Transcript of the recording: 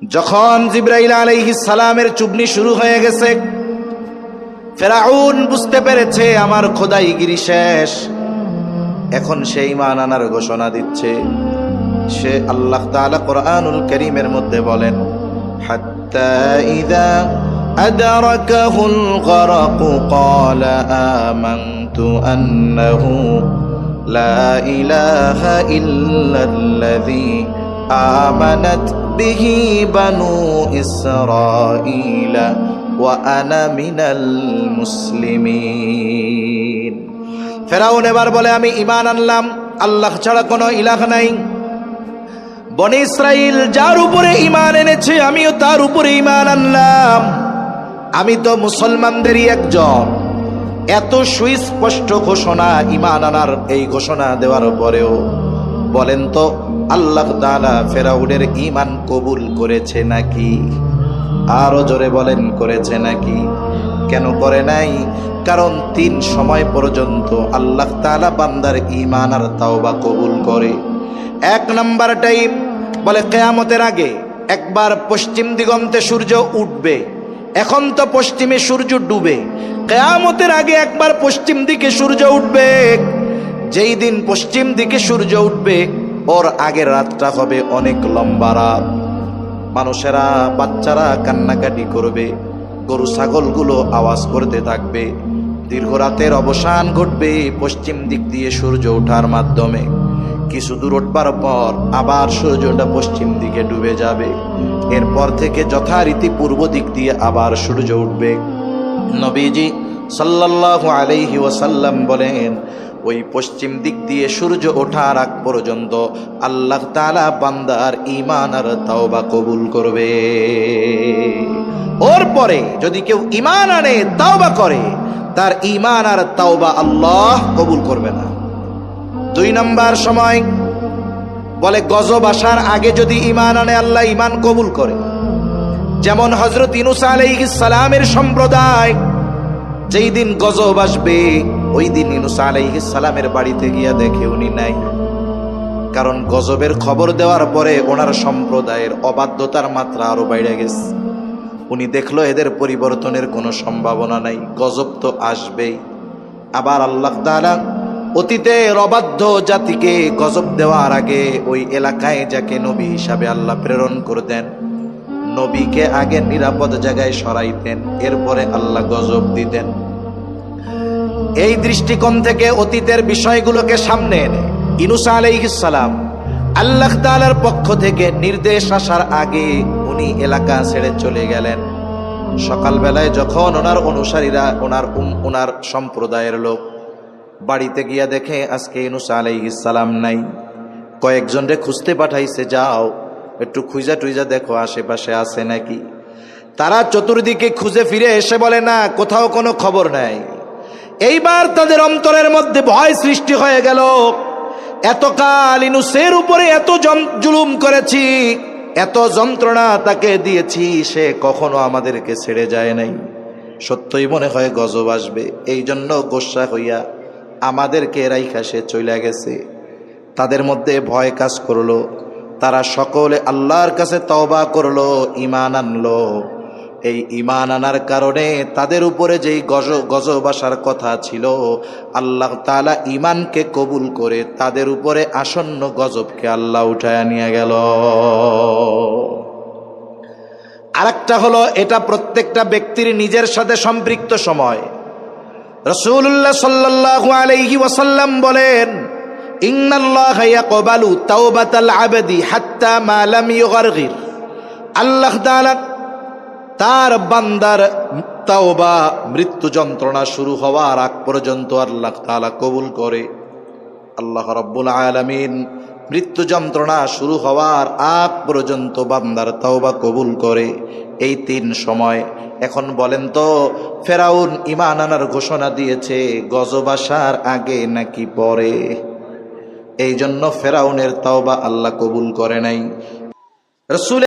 যখন জিব্রাইল আলাইহিস সালামের চুবনি শুরু হয়ে গেছে ফেরাউন বুঝতে পেরেছে আমার খোদাইগিরি শেষ এখন সেই মান আনার ঘোষণা দিচ্ছে সে আল্লাহ তাআলা কোরআনুল করিমের মধ্যে বলেন হাত্তা ইদা أدركه الغرق قال آمنت أنه لا إله إلا الذي آمنت به بنو إسرائيل وأنا من المسلمين ফেরাউন এবার বলে আমি ইমান আনলাম আল্লাহ ছাড়া কোনো ইলাহ নাই বনে ইসরাইল যার উপরে ইমান এনেছে আমিও তার উপরে ইমান আনলাম আমি তো মুসলমানদেরই একজন এত সুস্পষ্ট ঘোষণা ইমান আনার এই ঘোষণা দেওয়ার পরেও বলেন তো, আল্লাহ তাআলা ফেরাউনের ইমান কবুল করেছে নাকি? আরও জোরে বলেন, করেছে নাকি? কেন করে নাই? কারণ তিন সময় পর্যন্ত আল্লাহ তাআলা বান্দার ইমান আর তাওবা কবুল করে। এক নাম্বার টাইম বলে, কেয়ামতের আগে একবার পশ্চিম দিগন্তে সূর্য উঠবে। এখন তো পশ্চিমে সূর্য ডুবে। কেয়ামতের আগে একবার পশ্চিম দিকে সূর্য উঠবে। যেই দিন পশ্চিম দিকে সূর্য উঠবে, ওর আগের রাতটা হবে অনেক লম্বা রাত। মানুষেরা, বাচ্চারা কান্নাকাটি করবে, গরু ছাগলগুলো আওয়াজ করতে থাকবে। দীর্ঘ রাতের অবসান ঘটবে পশ্চিম দিক দিয়ে সূর্য ওঠার মাধ্যমে। কিছু দূর উঠবার পর আবার সূর্যটা পশ্চিম দিকে ডুবে যাবে। এরপর থেকে যথারীতি পূর্ব দিক দিয়ে আবার সূর্য উঠবে। নবীজি সাল্লাল্লাহু আলাইহি ওয়াসাল্লাম বলেন ওই পশ্চিম দিক দিয়ে সূর্য ওঠার আগ পর্যন্ত আল্লাহ তালা বান্দার ঈমান আর তাওবা কবুল করবে। ওর পরে যদি কেউ ঈমান আনে, তাওবা করে, তার ঈমান আর তাওবা আল্লাহ কবুল করবে না। দুই নম্বর সময়, বলে গজব আসার আগে যদি ঈমান আনে, আল্লাহ ইমান কবুল করে। যেমন হজরত ইনুস আলাইহিস সালামের সম্প্রদায়, যেই দিন গজব আসবে ওই দিন ইনুস আলাইহিস সালামের বাড়িতে গিয়া দেখে উনি নাই। কারণ গজবের খবর দেওয়ার পরে ওনার সম্প্রদায়ের অবাধ্যতার মাত্রা আরও বাইরে গেছে। উনি দেখল এদের পরিবর্তনের কোনো সম্ভাবনা নাই, গজব তো আসবেই। আবার আল্লাহ তাআলা অতীতের অবাধ্য জাতিকে গজব দেওয়ার আগে ওই এলাকায় যাকে নবী হিসাবে আল্লাহ প্রেরণ করতেন নবীকে আগে নিরাপদ জায়গায় সরাইতেন, এরপরে আল্লাহ গজব দিতেন। এই দৃষ্টিকোণ থেকে অতীতের বিষয়গুলোকে সামনে এনে। ইনুসা আলাইহিসসালাম আল্লাহ তাআলার পক্ষ থেকে নির্দেশ আসার আগে উনি এলাকা ছেড়ে চলে গেলেন। সকালবেলায় যখন ওনার অনুসারীরা, ওনার ওনার সম্প্রদায়ের লোক বাড়িতে গিয়া দেখে, আজকে ইনুসা আলাইহিসসালাম নাই। কয়েকজনরে খুঁজতে পাঠাইছে, যাও। একটু খুঁজা টুইজা দেখো, আশেপাশে আছে নাকি? তারা চতুর্দিকে খুঁজে ফিরে এসে বলে, না, কোথাও কোনো খবর নাই। এইবার তাদের অন্তরের মধ্যে ভয় সৃষ্টি হয়ে গেল। এতকাল ইনুসের উপরে এত জুলুম করেছি, এত যন্ত্রণা তাকে দিয়েছি, সে কখনো আমাদেরকে ছেড়ে যায় নাই। সত্যই মনে হয় গজব আসবে। এই জন্য গোসা হইয়া আমাদেরকে রাইখা সে চলে গেছে। তাদের মধ্যে ভয় কাজ করল। তারা সকলে আল্লাহর কাছে তওবা করল ইমান আনলো। এই ইমান আনার কারণে তাদের উপরে যেই গজ গজবাসার কথা ছিল, আল্লাহ তালা ইমানকে কবুল করে তাদের উপরে আসন্ন গজবকে আল্লাহ উঠায় নিয়ে গেল। আরেকটা হলো, এটা প্রত্যেকটা ব্যক্তির নিজের সাথে সম্পৃক্ত সময়। রসুল্লাহ সাল্লাল্লাহু আলাইহি ওয়াসাল্লাম বলেন আল্লাহ তার বান্দার তাওবা, মৃত্যু যন্ত্রণা শুরু হওয়ার আগ পর্যন্ত আল্লাহ তাআলা কবুল করে। আল্লাহ রাব্বুল আলামিন মৃত্যু যন্ত্রণা শুরু হওয়ার আগ পর্যন্ত বান্দার তাওবা কবুল করে। এই তিন সময় এখন বলেন তো, ফেরাউন ইমান আনার ঘোষণা দিয়েছে, গজব আসার আগে নাকি পরে? এই জন্য ফেরাউনের তাওবা আল্লাহ কবুল করে নাই।